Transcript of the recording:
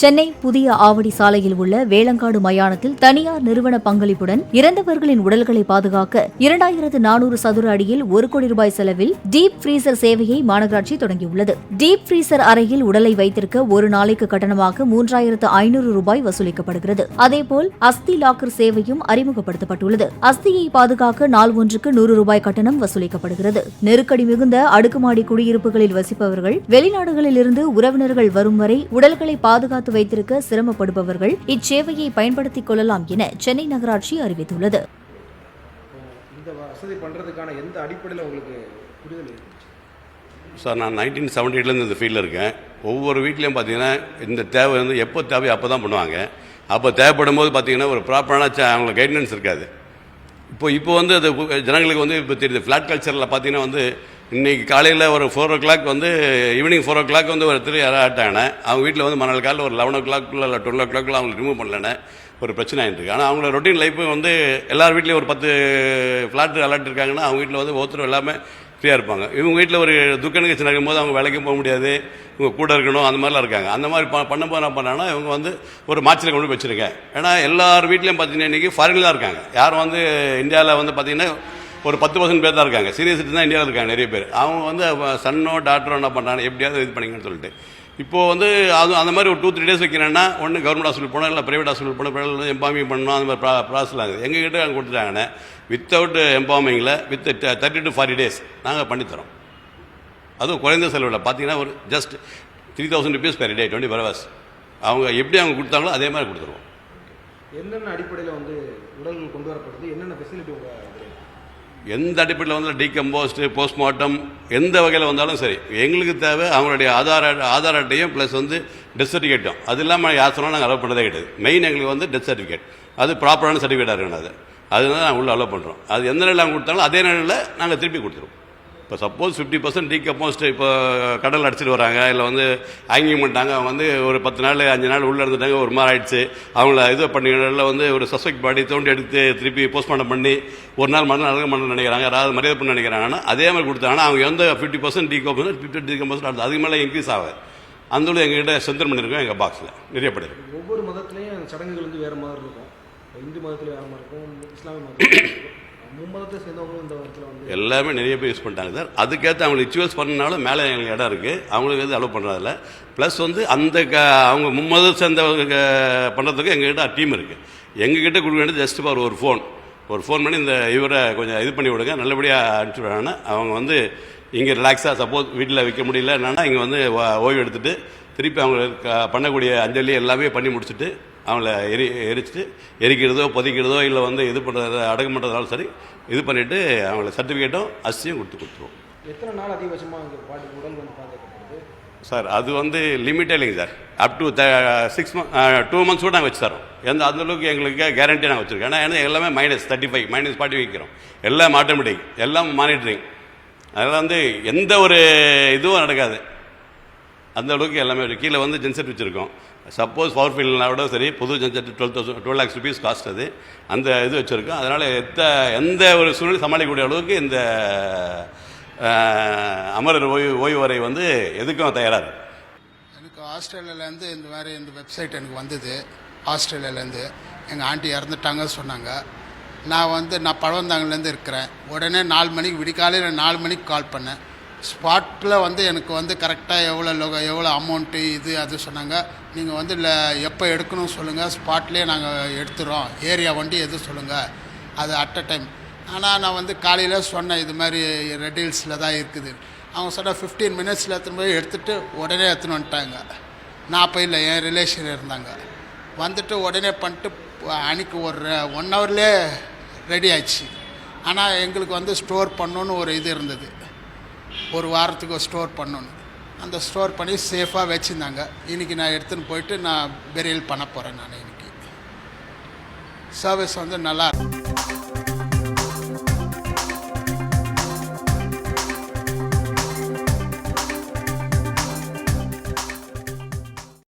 சென்னை புதிய ஆவடி சாலையில் உள்ள வேளங்காடு மயானத்தில் தனியார் நிறுவன பங்களிப்புடன் இறந்தவர்களின் உடல்களை பாதுகாக்க இரண்டாயிரத்து நானூறு சதுர அடியில் ஒரு கோடி ரூபாய் செலவில் டீப் ஃப்ரீசர் சேவையை மாநகராட்சி தொடங்கியுள்ளது. டீப் ஃப்ரீசர் அறையில் உடலை வைத்திருக்க ஒரு நாளைக்கு கட்டணமாக மூன்றாயிரத்து ஐநூறு ரூபாய் வசூலிக்கப்படுகிறது. அதேபோல் அஸ்தி லாக்கர் சேவையும் அறிமுகப்படுத்தப்பட்டுள்ளது. அஸ்தியை பாதுகாக்க நாள் ஒன்றுக்கு நூறு ரூபாய் கட்டணம் வசூலிக்கப்படுகிறது. நெருக்கடி மிகுந்த அடுக்குமாடி குடியிருப்புகளில் வசிப்பவர்கள் வெளிநாடுகளில் இருந்து உறவினர்கள் வரும் வரை உடல்களை பாதுகாத்து வைத்திருக்க சிரமப்படுபவர்கள் இச்சேவையை பயன்படுத்திக் கொள்ளலாம் என சென்னை நகராட்சி அறிவித்துள்ளது. சார் நான் நைன்டீன் செவன்டி எயிட்லேருந்து இந்த ஃபீல்டில் இருக்கேன். ஒவ்வொரு வீட்லேயும் பார்த்தீங்கன்னா இந்த தேவை வந்து எப்போ தேவை அப்போ தான் பண்ணுவாங்க. அப்போ தேவைப்படும் போது பார்த்தீங்கன்னா ஒரு ப்ராப்பரான ச- அவங்களுக்கு கைட்லைன்ஸ் இருக்காது. இப்போ இப்போ வந்து அது ஜனங்களுக்கு வந்து இப்போ தெரியுது ஃப்ளாட் கல்ச்சரில் பார்த்தீங்கன்னா வந்து இன்னைக்கு காலையில் ஒரு ஃபோர் ஓ கிளாக் வந்து ஈவினிங் ஃபோர் ஓ கிளாக் வந்து ஒரு திரு யாராவது ஆட்டாங்கன்னா அவங்க வீட்டில் வந்து மணல் காலையில் ஒரு லெவன் ஓ கிளாக்குள்ள இல்லை டுவெல் ஓ கிளாக்குள்ள அவங்களுக்கு ரிமூவ் பண்ணலன்னு ஒரு பிரச்சனை ஆயிட்டு ஆனால் அவங்களோட ரொட்டீன் லைஃப் வந்து எல்லார் வீட்லேயும் ஒரு பத்து ஃப்ளாட் அலாட் இருக்காங்கன்னா அவங்க வீட்டில் வந்து ஒருத்தர் எல்லாமே ஃப்ரீயாக இருப்பாங்க. இவங்க வீட்டில் ஒரு துக்க நிகழ்ச்சி நடக்கும்போது அவங்க வேலைக்கும் போக முடியாது. இவங்க கூட இருக்கணும் அந்த மாதிரிலாம் இருக்காங்க. அந்த மாதிரி ப பண்ணும்போது என்ன பண்ணாங்கன்னா இவங்க வந்து ஒரு மாச்சில் கொண்டு வச்சுருக்கேன். ஏன்னா எல்லார் வீட்லேயும் பார்த்தீங்கன்னா இன்றைக்கி ஃபாரினில் தான் இருக்காங்க. யாரும் வந்து இந்தியாவில் வந்து பார்த்தீங்கன்னா ஒரு பத்து பர்சன்ட் பேர் தான் இருக்காங்க. சீரியஸ் தான் இந்தியாவில் இருக்காங்க நிறைய பேர். அவங்க வந்து சன்னோ டாக்டரோ என்ன பண்ணுறாங்க எப்படியாவது இது பண்ணிங்கன்னு சொல்லிட்டு. இப்போது வந்து அது அந்த மாதிரி ஒரு டூ த்ரீ டேஸ் வைக்கிறேன்னா ஒன்று கவர்மெண்ட் ஹாஸ்பிட்டல் போனால் இல்லை ப்ரைவேட் ஹாஸ்பிட்டல் போனால் ப்ரைவேட் எம்பாமிங் பண்ணணும் அந்த மாதிரி ப்ரா ப்ராசஸ் ஆகுது எங்ககிட்ட அங்கே கொடுத்துட்டாங்கன்னா without எம்பாமிங்கில் with thirty to forty days நாங்கள் பண்ணித்தரோம். அதுவும் குறைந்த செலவில். பார்த்தீங்கன்னா ஒரு just three thousand rupees per day twenty perverse அவங்க எப்படி அவங்க கொடுத்தாங்களோ அதே மாதிரி கொடுத்துருவோம். என்னென்ன அடிப்படையில் வந்து உடல்கள் கொண்டு வரப்படுது? என்னென்ன ஃபெசிலிட்டி எந்த அடிப்படையில் வந்தாலும் டீகம்போஸ்டு போஸ்ட்மார்ட்டம் எந்த வகையில் வந்தாலும் சரி எங்களுக்கு தேவை அவங்களுடைய ஆதார் ஆதார் அட்டையும் ப்ளஸ் வந்து டெத் சர்டிஃபிகேட்டும் அது இல்லாமல் யார் சொன்னாலும் நாங்கள் அலோவ் பண்ணதே கிடையாது. மெயின் எங்களுக்கு வந்து டெத் சர்டிஃபிகேட் அது ப்ராப்பரான சர்டிஃபிகேட்டாக இருக்கணும் அது. அதனால நாங்கள் உள்ளே அலோவ் பண்ணுறோம் அது எந்த நிலையில் அவங்க கொடுத்தாலும் அதே நிலையில் நாங்கள் திருப்பி கொடுத்துருவோம். இப்போ சப்போஸ் ஃபிஃப்டி பர்சன்ட் டீகம்போஸ்ட் இப்போ கடல் அடிச்சிட்டு வராங்க இல்லை வந்து ஹேங்கிங் பண்ணிட்டாங்க அவங்க வந்து ஒரு பத்து நாள் அஞ்சு நாள் உள்ளே இருந்துட்டாங்க ஒரு மாதிரி ஆயிடுச்சு. அவங்கள இது பண்ணிக்கிறதுல வந்து ஒரு சஸ்பெக்ட் பாடி தோண்டி எடுத்து திருப்பி போஸ்ட்மார்ட்டம் பண்ணி ஒரு நாள் மறுநாள் அடக்கம் பண்ண நினைக்கிறாங்க யாராவது மரியாதை பண்ண நினைக்கிறாங்கன்னா அதே மாதிரி கொடுத்தாங்கன்னா அவங்க எந்த fifty percent decompose fifty decompose அடுத்து அதுக்கு மேலே இன்க்ரீஸ் ஆகும் அந்த உள்ள எங்ககிட்ட செந்தன் பண்ணியிருக்கோம் எங்கள் பாக்ஸில் நிறைய படம் ஒவ்வொரு மதத்துலேயும் சடங்குகள் வந்து வேறு மாதிரி இருக்கும். இந்து மதத்தில் வேறு மாதிரி இருக்கும் இஸ்லாமிய மதத்தில் எல்லாமே நிறைய பேர் யூஸ் பண்ணிட்டாங்க சார். அதுக்கேற்ற அவங்களுக்கு ரிச்சுவல்ஸ் பண்ணனாலும் மேலே எங்களுக்கு இடம் இருக்குது அவங்களுக்கு வந்து அலோவ் பண்ணுறதில்ல ப்ளஸ் வந்து அந்த க அவங்க மும்மதம் சேர்ந்தவங்க பண்ணுறதுக்கு எங்ககிட்ட டீம் இருக்குது எங்ககிட்ட கொடுக்க வேண்டியது ஜஸ்ட் ஃபார் ஒரு ஃபோன் ஒரு ஃபோன் பண்ணி இந்த இவரை கொஞ்சம் இது பண்ணி விடுங்க. நல்லபடியாக அனுப்பிச்சி விடுறாங்கன்னா அவங்க வந்து இங்கே ரிலாக்ஸாக சப்போஸ் வீட்டில் வைக்க முடியல என்னன்னா இங்கே வந்து ஓய்வு எடுத்துகிட்டு திருப்பி அவங்க க- பண்ணக்கூடிய அஞ்சலி எல்லாமே பண்ணி முடிச்சுட்டு அவங்கள எரி எரிச்சிட்டு எரிக்கிறதோ பொதிக்கிறதோ இல்லை வந்து இது பண்ணுறது அடக்கம் பண்ணுறதாலும் சரி இது பண்ணிவிட்டு அவங்கள சர்டிஃபிகேட்டும் அரிசியும் கொடுத்து கொடுத்துருவோம். எத்தனை நாள் அதிகபட்சமாக இங்கே பாடி உடல் வந்து பாதுகாக்கப்படுது? சார் அது வந்து லிமிட்டே இல்லைங்க sir up to six month two months கூட நாங்கள் வச்சு தரோம் எந்த அந்த அளவுக்கு எங்களுக்கு கேரண்டி நாங்கள் வச்சுருக்கோம். ஏன்னா ஏன்னா எல்லாமே minus thirty five minus forty வைக்கிறோம். எல்லாம் ஆட்டோமேட்டிக் எல்லாம் மானிட்டரிங் அதனால் வந்து எந்த ஒரு இதுவும் நடக்காது. அந்த அளவுக்கு எல்லாமே இருக்குது கீழே வந்து ஜென்செட் வச்சுருக்கோம். சப்போஸ் பவர் ஃபீல்ட்னா கூட சரி புது genset twelve thousand twelve lakhs rupees cost அது. அந்த இது வச்சுருக்கோம். அதனால் எத்த எந்த ஒரு சூழ்நிலை சமாளிக்கக்கூடிய அளவுக்கு இந்த அமரர் ஓய்வு ஓய்வு வரை வந்து எதுக்கும் தயாராக எனக்கு ஆஸ்திரேலியாவிலேருந்து இந்த மாதிரி இந்த வெப்சைட் எனக்கு வந்தது. ஆஸ்திரேலியாவிலேருந்து எங்கள் ஆண்டி இறந்துட்டாங்க சொன்னாங்க. நான் வந்து நான் பழவந்தாங்கலேருந்து இருக்கிறேன். உடனே நாலு மணிக்கு விடிக்காலையில் நாலு மணிக்கு கால் பண்ணேன். ஸ்பாட்டில் வந்து எனக்கு வந்து கரெக்டாக எவ்வளோ லொக எவ்வளோ அமௌண்ட்டு இது அது சொன்னாங்க. நீங்கள் வந்து இல்லை எப்போ எடுக்கணும் சொல்லுங்கள் ஸ்பாட்லேயே நாங்கள் எடுத்துகிறோம் ஏரியா வண்டி எது சொல்லுங்கள் அது அட் அ டைம் ஆனால் நான் வந்து காலையில் சொன்னேன் இது மாதிரி ரெட் ஹில்ஸில் தான் இருக்குது. அவங்க சொன்ன ஃபிஃப்டீன் மினிட்ஸில் எடுத்துன்னு போய் எடுத்துகிட்டு உடனே எடுத்துன்னு வந்துட்டாங்க. நான் அப்போ இல்லை என் ரிலேஷன் இருந்தாங்க. வந்துட்டு உடனே பண்ணிட்டு அன்னைக்கு ஒரு ஒன் ஹவர்லேயே ரெடி ஆயிடுச்சு. ஆனால் எங்களுக்கு வந்து ஸ்டோர் பண்ணணுன்னு ஒரு இது இருந்தது. ஒரு வாரத்துக்கு ஸ்டோர் பண்ணணும். அந்த ஸ்டோர் பண்ணி சேஃபாக வச்சுருந்தாங்க. இன்றைக்கி நான் எடுத்துன்னு போயிட்டு நான் பெரியல் பண்ண போகிறேன் நான் இன்னைக்கு. சர்வீஸ் வந்து நல்லா இருக்கும்